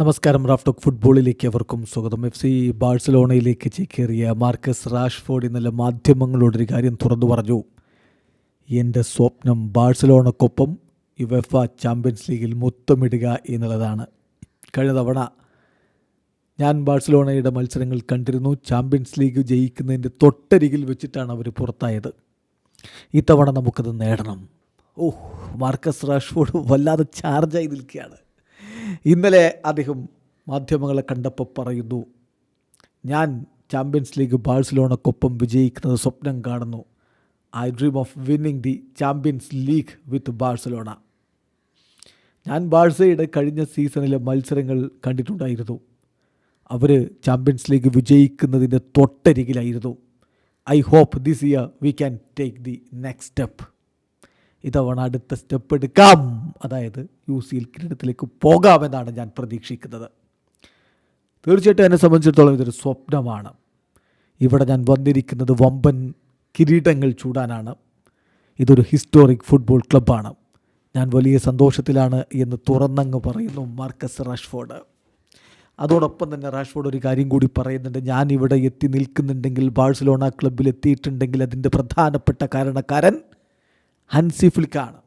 നമസ്കാരം റാഫ്ടോക്ക് ഫുട്ബോളിലേക്ക് അവർക്കും സ്വാഗതം. എഫ് സി ബാഴ്സലോണയിലേക്ക് ചേക്കേറിയ മാർക്കസ് റാഷ്ഫോർഡ് ഇന്നലെ മാധ്യമങ്ങളോടൊരു കാര്യം തുറന്നു പറഞ്ഞു. എന്റെ സ്വപ്നം ബാഴ്സലോണക്കൊപ്പം യുവെഫ ചാമ്പ്യൻസ് ലീഗിൽ മുത്തമിടുക എന്നുള്ളതാണ് കഴിഞ്ഞ തവണ. ഞാൻ ബാഴ്സലോണയുടെ മത്സരങ്ങൾ കണ്ടിരുന്നു. ചാമ്പ്യൻസ് ലീഗ് ജയിക്കുന്നതിന്റെ തൊട്ടരികിൽ വെച്ചിട്ടാണ് അവർ പുറത്തായത്. ഇത്തവണ നമുക്കത് നേടണം. ഓഹ് മാർക്കസ് റാഷ്ഫോർഡ് വല്ലാതെ ചാർജായി നിൽക്കുകയാണ്. ഇന്നലെ അദ്ദേഹം മാധ്യമങ്ങളെ കണ്ടപ്പോൾ പറയുന്നു ഞാൻ ചാമ്പ്യൻസ് ലീഗ് ബാഴ്സലോണക്കൊപ്പം വിജയിക്കുന്നത് സ്വപ്നം കാണുന്നു. I dream of winning the Champions League with Barcelona. ഞാൻ ബാഴ്സയുടെ കഴിഞ്ഞ സീസണിലെ മത്സരങ്ങൾ കണ്ടിട്ടുണ്ടായിരുന്നു. അവർ ചാമ്പ്യൻസ് ലീഗ് വിജയിക്കുന്നതിന്റെ തൊട്ടരികിലായിരുന്നു. I hope this year we can take the next step ഇതവണ അടുത്ത സ്റ്റെപ്പ് എടുക്കാം. അതായത് യു സി എൽ കിരീടത്തിലേക്ക് പോകാമെന്നാണ് ഞാൻ പ്രതീക്ഷിക്കുന്നത്. തീർച്ചയായിട്ടും എന്നെ സംബന്ധിച്ചിടത്തോളം ഇതൊരു സ്വപ്നമാണ്. ഇവിടെ ഞാൻ വന്നിരിക്കുന്നത് വമ്പൻ കിരീടങ്ങൾ ചൂടാനാണ്. ഇതൊരു ഹിസ്റ്റോറിക് ഫുട്ബോൾ ക്ലബ്ബാണ്. ഞാൻ വലിയ സന്തോഷത്തിലാണ് എന്ന് തുറന്നങ്ങ് പറയുന്നു മാർക്കസ് റാഷ്ഫോർഡ്. അതോടൊപ്പം തന്നെ റാഷ്ഫോർഡ് ഒരു കാര്യം കൂടി പറയുന്നുണ്ട്. ഞാൻ ഇവിടെ എത്തി നിൽക്കുന്നുണ്ടെങ്കിൽ ബാഴ്സലോണ ക്ലബ്ബിൽ എത്തിയിട്ടുണ്ടെങ്കിൽ അതിന്റെ പ്രധാനപ്പെട്ട കാരണക്കാരൻ ഹൻസി ഫ്ലിക്കാണ്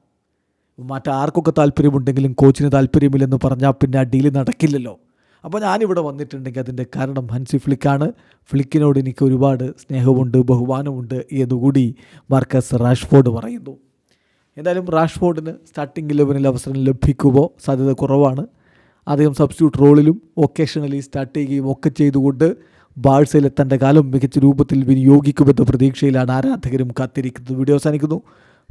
മറ്റാർക്കൊക്കെ താല്പര്യമുണ്ടെങ്കിലും കോച്ചിന് താല്പര്യമില്ലെന്ന് പറഞ്ഞാൽ പിന്നെ ആ ഡീൽ നടക്കില്ലല്ലോ. അപ്പോൾ ഞാനിവിടെ വന്നിട്ടുണ്ടെങ്കിൽ അതിന്റെ കാരണം ഹൻസി ഫ്ലിക്കാണ് ഫ്ലിക്കിനോട് എനിക്ക് ഒരുപാട് സ്നേഹമുണ്ട് ബഹുമാനമുണ്ട് എന്നുകൂടി മാർക്കസ് റാഷ്ഫോർഡ് പറയുന്നു. എന്തായാലും റാഷ്ഫോർഡിന് സ്റ്റാർട്ടിംഗ് ഇലവനിൽ അവസരം ലഭിക്കുമോ? സാധ്യത കുറവാണ്. അദ്ദേഹം സബ്സ്റ്റിറ്റ്യൂട്ട് റോളിലും ഒക്കേഷണലി സ്റ്റാർട്ട് ചെയ്യുകയും ഒക്കെ ചെയ്തുകൊണ്ട് ബാഴ്സയിലെ തന്റെ കാലം മികച്ച രൂപത്തിൽ വിനിയോഗിക്കുമെന്ന പ്രതീക്ഷയിലാണ് ആരാധകരും കാത്തിരിക്കുന്നത്. വീഡിയോ അവസാനിക്കുന്നു.